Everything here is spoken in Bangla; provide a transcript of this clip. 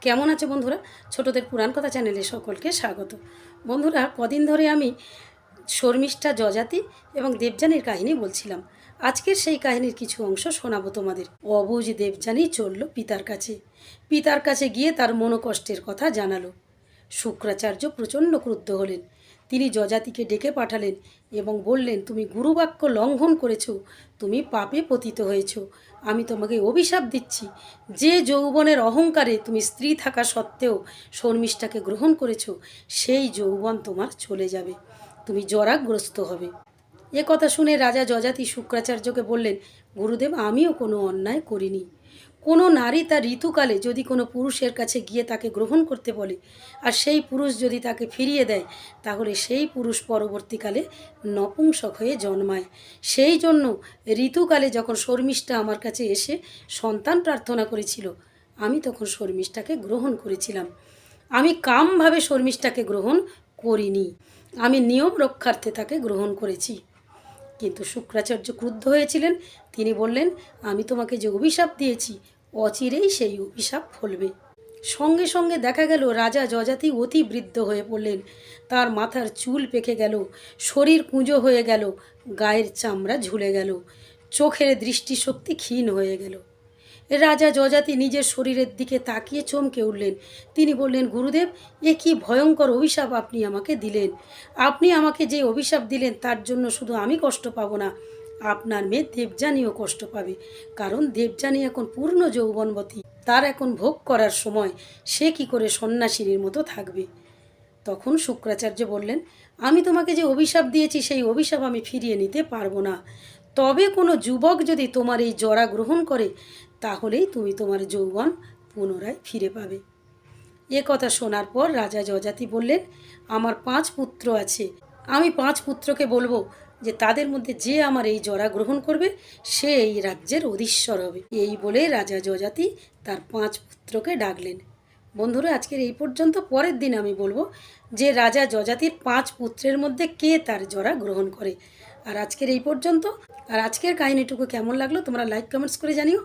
কেমন আছে বন্ধুরা? ছোটদের পুরাণ কথা চ্যানেলে সকলকে স্বাগত। বন্ধুরা, কদিন ধরে আমি শর্মিষ্ঠা যজাতি এবং দেবযানীর কাহিনী বলছিলাম। আজকের সেই কাহিনীর কিছু অংশ শোনাবো তোমাদের। অবুজ দেবযানী চলল পিতার কাছে। পিতার কাছে গিয়ে তার মনোকষ্টের কথা জানালো। শুক্রাচার্য প্রচণ্ড ক্রুদ্ধ হলেন। তিনি যজাতিকে ডেকে পাঠালেন এবং বললেন, তুমি গুরুবাক্য লঙ্ঘন করেছ, তুমি পাপে পতিত হয়েছ। আমি তোমাকে অভিশাপ দিচ্ছি। যে যৌবনের অহংকারে তুমি স্ত্রী থাকা সত্ত্বেও শর্মিষ্ঠাকে গ্রহণ করেছ, সেই যৌবন তোমার চলে যাবে। তুমি জরাগ্রস্ত হবে। এ কথা শুনে রাজা যজাতি শুক্রাচার্যকে বললেন গুরুদেব, আমিও কোনো অন্যায় করিনি। কোনো নারী তার ঋতুকালে যদি কোনো পুরুষের কাছে গিয়ে তাকে গ্রহণ করতে বলে, আর সেই পুরুষ যদি তাকে ফিরিয়ে দেয়, তাহলে সেই পুরুষ পরবর্তীকালে নপুংসক হয়ে জন্মায়। সেই জন্য ঋতুকালে যখন শর্মিষ্ঠা আমার কাছে এসে সন্তান প্রার্থনা করেছিল, আমি তখন শর্মিষ্ঠাকে গ্রহণ করেছিলাম। আমি কামভাবে শর্মিষ্ঠাকে গ্রহণ করিনি। আমি নিয়ম রক্ষার্থে তাকে গ্রহণ করেছি। কিন্তু শুক্রাচার্য ক্রুদ্ধ হয়েছিলেন। তিনি বললেন, আমি তোমাকে যে অভিশাপ দিয়েছি, অচিরেই সেই অভিশাপ ফলবে। সঙ্গে সঙ্গে দেখা গেল, রাজা যজাতি অতি বৃদ্ধ হয়ে পড়লেন। তার মাথার চুল পেকে গেল, শরীর কুঁজো হয়ে গেল, গায়ের চামড়া ঝুলে গেল, চোখের দৃষ্টিশক্তি ক্ষীণ হয়ে গেল। রাজা যজাতি নিজের শরীরের দিকে তাকিয়ে চমকে উঠলেন। তিনি বললেন, গুরুদেব, এ কি ভয়ঙ্কর অভিশাপ আপনি আমাকে দিলেন। আপনি আমাকে যে অভিশাপ দিলেন, তার জন্য শুধু আমি কষ্ট পাবো না, আপনার মেয়ে দেবযানীও কষ্ট পাবে। কারণ দেবযানী এখন পূর্ণ যৌবনবতী, তার এখন ভোগ করার সময়, সে কি করে সন্ন্যাসিনীর মতো থাকবে? তখন শুক্রাচার্য বললেন, আমি তোমাকে যে অভিশাপ দিয়েছি, সেই অভিশাপ আমি ফিরিয়ে নিতে পারব না। তবে কোনো যুবক যদি তোমার এই জরা গ্রহণ করে, তাহলেই তুমি তোমার যৌবন পুনরায় ফিরে পাবে। এ কথা শোনার পর রাজা যজাতি বললেন, আমার পাঁচ পুত্র আছে। আমি পাঁচ পুত্রকে বলব যে, তাদের মধ্যে যে আমার এই জরা গ্রহণ করবে, সে এই রাজ্যের অধীশ্বর হবে। এই বলে রাজা যজাতি তার পাঁচ পুত্রকে ডাকলেন। বন্ধুরা, আজকের এই পর্যন্ত। পরের দিন আমি বলব যে, রাজা যজাতির পাঁচ পুত্রের মধ্যে কে তার জরা গ্রহণ করে। আর আজকের এই পর্যন্ত আর আজকের কাহিনীটুকু কেমন লাগল তোমরা লাইক কমেন্টস করে জানিও।